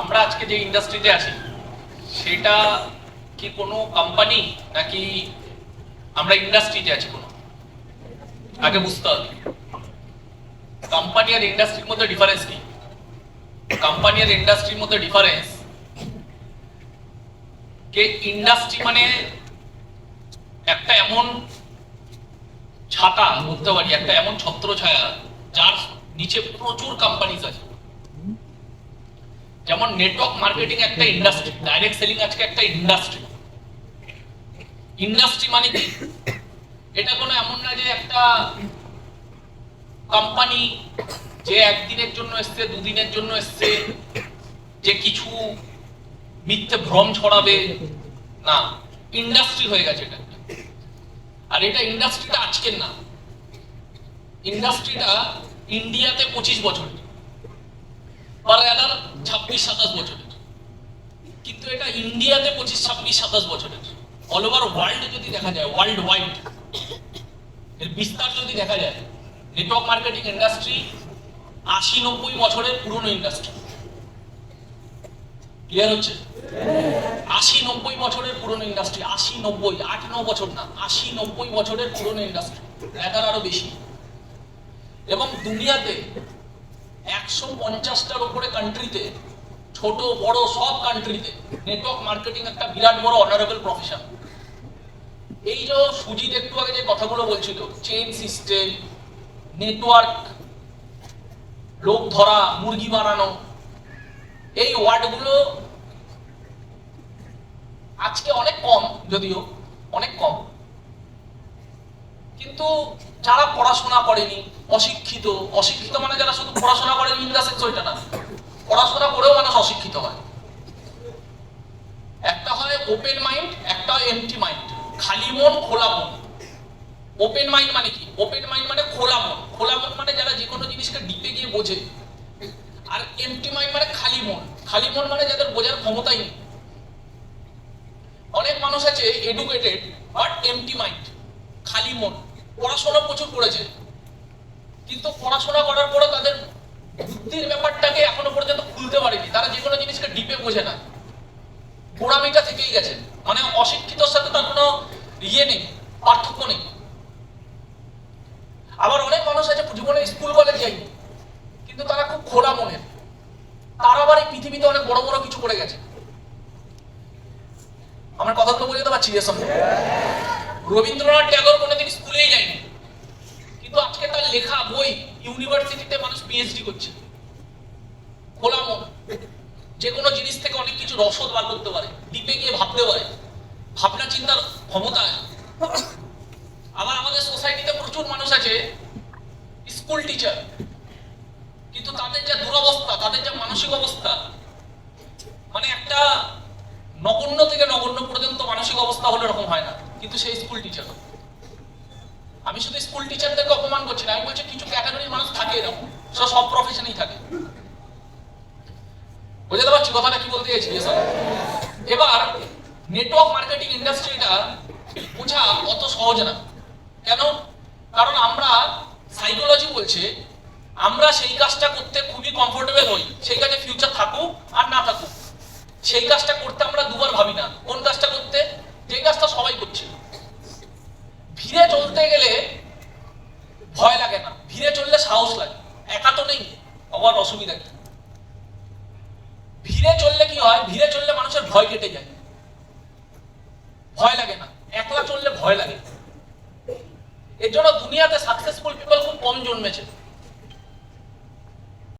আমরা আজকে যে ইন্ডাস্ট্রিতে আছি, সেটা কি কোনো কোম্পানি নাকি আমরা ইন্ডাস্ট্রিতে আছি কোনো? আগে বুঝতে হবে। কোম্পানি আর ইন্ডাস্ট্রির মধ্যে ডিফারেন্স কি? কোম্পানি আর ইন্ডাস্ট্রির মধ্যে ডিফারেন্স কে ইন্ডাস্ট্রি মানে একটা এমন ছাতা, বলতে পারি, একটা এমন ছত্র ছায়া যার নিচে প্রচুর কোম্পানিজ আছে। যেমন নেটওয়ার্ক মার্কেটিং একটা ইন্ডাস্ট্রি ডাইরেক্ট সেলিং আজকে একটা ইন্ডাস্ট্রি ইন্ডাস্ট্রি মানে কি? এটা কোনো এমন না যে একটা কোম্পানি যে একদিনের জন্য এসছে, দুদিনের জন্য এসছে, যে কিছু মিথ্যে ভ্রম ছড়াবে। না ইন্ডাস্ট্রি হয়ে গেছে এটা। আর এটা ইন্ডাস্ট্রিটা আজকের না। ইন্ডাস্ট্রিটা ইন্ডিয়াতে পঁচিশ বছরের এদার ছাব্বিশ, সাতাশ বছরের। কিন্তু এটা ইন্ডিয়াতে পঁচিশ, ছাব্বিশ, সাতাশ বছরের। অল ওভার ওয়ার্ল্ড যদি দেখা যায় ওয়ার্ল্ড ওয়াইড এর বিস্তার যদি দেখা যায় নেটওয়ার্ক মার্কেটিং ইন্ডাস্ট্রি আশি, নব্বই বছরের পুরনো ইন্ডাস্ট্রি ক্লিয়ার হচ্ছে? আশি, নব্বই বছরের পুরনো ইন্ডাস্ট্রি আশি, নব্বই, আট, ন বছর না, আশি, নব্বই বছরের পুরনো ইন্ডাস্ট্রি এটার আরও বেশি। এবং দুনিয়াতে একশো পঞ্চাশটার উপরে কান্ট্রিতে ছোট, বড়, সব কান্ট্রিতে নেটওয়ার্ক মার্কেটিং একটা বিরাট বড় অনারেবল প্রফেশন এই যে সুজিত একটু আগে যে কথাগুলো বলছিল চেইন সিস্টেম নেটওয়ার্ক লোক ধরা, মুরগি বানানো, এই ওয়ার্ডগুলো আজকে অনেক কম, যদিও অনেক কম। কিন্তু যারা পড়াশোনা করেনি, অশিক্ষিত অশিক্ষিত মানে যারা শুধু পড়াশোনা করেনি ইন দ্য না, পড়াশোনা করেও মানুষ অশিক্ষিত হয়। একটা হয় ওপেন মাইন্ড একটা হয় এমটি মাইন্ড খালি মন, খোলা মন। ওপেন মাইন্ড মানে কি? ওপেন মাইন্ড মানে খোলা মন। খোলা মন মানে যারা যে কোনো জিনিসকে ডিপে গিয়ে বোঝে। আর এমটি মাইন্ড মানে খালি মন। খালি মন মানে যাদের বোঝার ক্ষমতাই নেই। অনেক মানুষ আছে এডুকেটেড বাট এমটি মাইন্ড খালি মন। পড়াশোনা প্রচুর করেছে। কিন্তু পড়াশোনা করার পরে তাদের বুদ্ধির ব্যাপারটাকে এখনও পর্যন্ত খুলতে পারেনি। তারা যে কোনো জিনিসকে ডিপে বোঝে না। গোড়ামিটা থেকেই গেছে। মানে অশিক্ষিতর সাথে তার কোনো ইয়ে নেই, পার্থক্য নেই। আবার অনেক মানুষ আছে জীবনে স্কুল কলেজ যায়নি। কিন্তু তারা খুব খোলা মনের। তারা আবার এই পৃথিবীতে অনেক বড় বড় কিছু করে গেছে। আমার কথা তো বোঝাতে পারছি এর সঙ্গে। রবীন্দ্রনাথ ট্যাগর কোনোদিন স্কুলেই যায়নি। কিন্তু আজকে তার লেখা, বই ইউনিভার্সিটিতে মানুষ পিএইচডি করছে। খোলা মন। যে কোনো জিনিস থেকে অনেক কিছু রসদ বার করতে পারে, দ্বীপে গিয়ে ভাবতে পারে। ভাবনা চিন্তার ক্ষমতা। আবার আমাদের সোসাইটিতে প্রচুর মানুষ আছে স্কুল টিচার কিন্তু তাদের যা দুরবস্থা, তাদের যা মানসিক অবস্থা মানে একটা নগণ্য থেকে নগণ্য পর্যন্ত মানসিক অবস্থা হলে এরকম হয় না। কিন্তু সেই স্কুল টিচার আমি শুধু স্কুল টিচারদেরকে অপমান করছি না, আমি বলছি কিছু ক্যাটাগরির মানুষ থাকে এরকম, সেটা সব প্রফেশনেই থাকে। বুঝতে পারছি কথাটা কি বলতে চাইছি? এবার নেটওয়ার্ক মার্কেটিং ইন্ডাস্ট্রিটা বোঝা অত সহজ না। কেন? কারণ আমরা সাইকোলজি বলছে, আমরা সেই কাজটা করতে খুবই কমফোর্টেবল হই, সেই কাজে ফিউচার থাকুক আর না থাকুক। সেই কাজটা করতে আমরা দুবার ভাবি না, কোন কাজটা করতে যে কাজটা সবাই করছে ভিড়ে চলতে গেলে ভয় লাগে না ভিড়ে চললে সাহস লাগে একা তো আবার অসুবিধা কি? ভিড়ে চললে কি হয়? ভিড়ে চললে মানুষের ভয় কেটে যায়। ভয় লাগে না। একলা চললে ভয় লাগে। এর জন্য দুনিয়াতে সাকসেসফুল পিপল খুব কম জন্মেছে।